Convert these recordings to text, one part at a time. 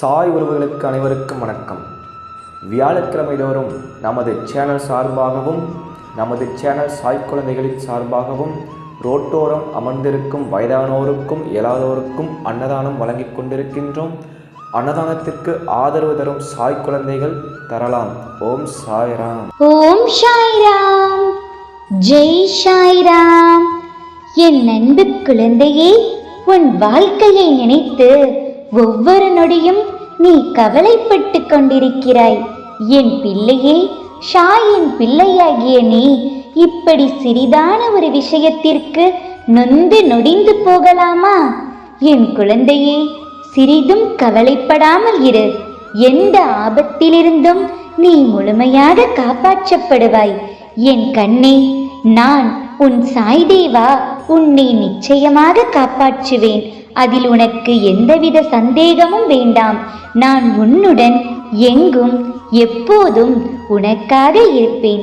சாய் உறவுகளுக்கு அனைவருக்கும் வணக்கம். வியாழக்கிழமை தோறும் நமது சேனல் சார்பாகவும் நமது சேனல் சாய் குழந்தைகளின் சார்பாகவும் ரோட்டோரம் அமர்ந்திருக்கும் வயதானோருக்கும் இயலாதோருக்கும் அன்னதானம் வழங்கிக் கொண்டிருக்கின்றோம். அன்னதானத்திற்கு ஆதரவு தரும் சாய் குழந்தைகள் தரலாம். ஓம் சாய்ராம் ஓம் சாய்ராம் ஜெய் சாய்ராம் என் அன்பு குழந்தையே உன் வாழ்க்கையை நினைத்து ஒவ்வொரு நொடியும் நீ கவலைப்பட்டு கொண்டிருக்கிறாய். என் பிள்ளையே ஷாயின் பிள்ளையாகிய நீ இப்படி சிறிதான ஒரு விஷயத்திற்கு நொந்து நொடிந்து போகலாமா? என் குழந்தையே சிறிதும் கவலைப்படாமல் இரு. எந்த ஆபத்திலிருந்தும் நீ முழுமையாக காப்பாற்றப்படுவாய். என் கண்ணே நான் உன் சாய்தேவா உன்னை நிச்சயமாக காப்பாற்றுவேன். அதில் உனக்கு எந்தவித சந்தேகமும் வேண்டாம். நான் உன்னுடன் எங்கும் எப்போதும் உனக்காக இருப்பேன்.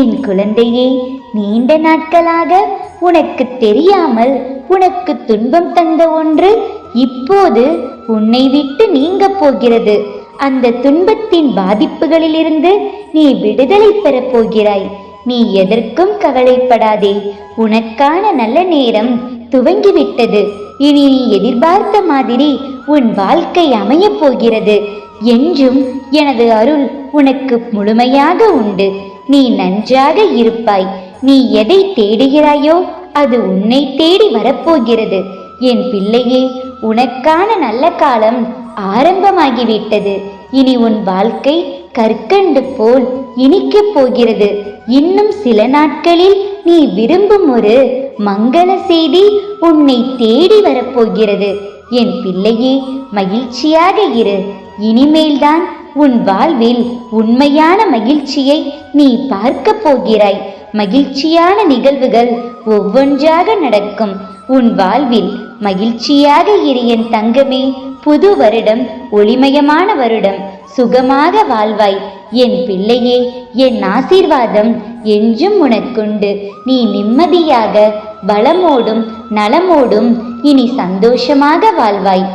என் குழந்தையே நீண்ட நாட்களாக உனக்கு தெரியாமல் உனக்கு துன்பம் தந்த ஒன்று இப்போது உன்னை விட்டு நீங்க போகிறது. அந்த துன்பத்தின் பாதிப்புகளிலிருந்து நீ விடுதலை பெறப் போகிறாய். நீ எதற்கும் கவலைப்படாதே. உனக்கான நல்ல நேரம் துவங்கிவிட்டது. இனி நீ எதிர்பார்த்த மாதிரி உன் வாழ்க்கை அமையப் போகிறது. என்றும் எனது அருள் உனக்கு முழுமையாக உண்டு. நீ நன்றாக இருப்பாய். நீ எதை தேடுகிறாயோ அது உன்னை தேடி வரப்போகிறது. என் பிள்ளையே உனக்கான நல்ல காலம் ஆரம்பமாகிவிட்டது. இனி உன் வாழ்க்கை கற்கண்டு போல் இனிக்கப் போகிறது. இன்னும் சில நாட்களில் நீ விரும்பும் ஒரு மங்கள செய்தி உன்னை தேடி வரப்போகிறது. என் பிள்ளையே மகிழ்ச்சியாக இரு. இனிமேல்தான் உன் வாழ்வில் உண்மையான மகிழ்ச்சியை நீ பார்க்க போகிறாய். மகிழ்ச்சியான நிகழ்வுகள் ஒவ்வொன்றாக நடக்கும். உன் வாழ்வில் மகிழ்ச்சியாக இரு என் தங்கமே. புது வருடம் ஒளிமயமான வருடம். சுகமாக வாழ்வாய். என் பிள்ளையே என் ஆசீர்வாதம் என்றும் உனக்குண்டு. நீ நிம்மதியாக பலமோடும் நலமோடும் இனி சந்தோஷமாக வாழ்வாய்.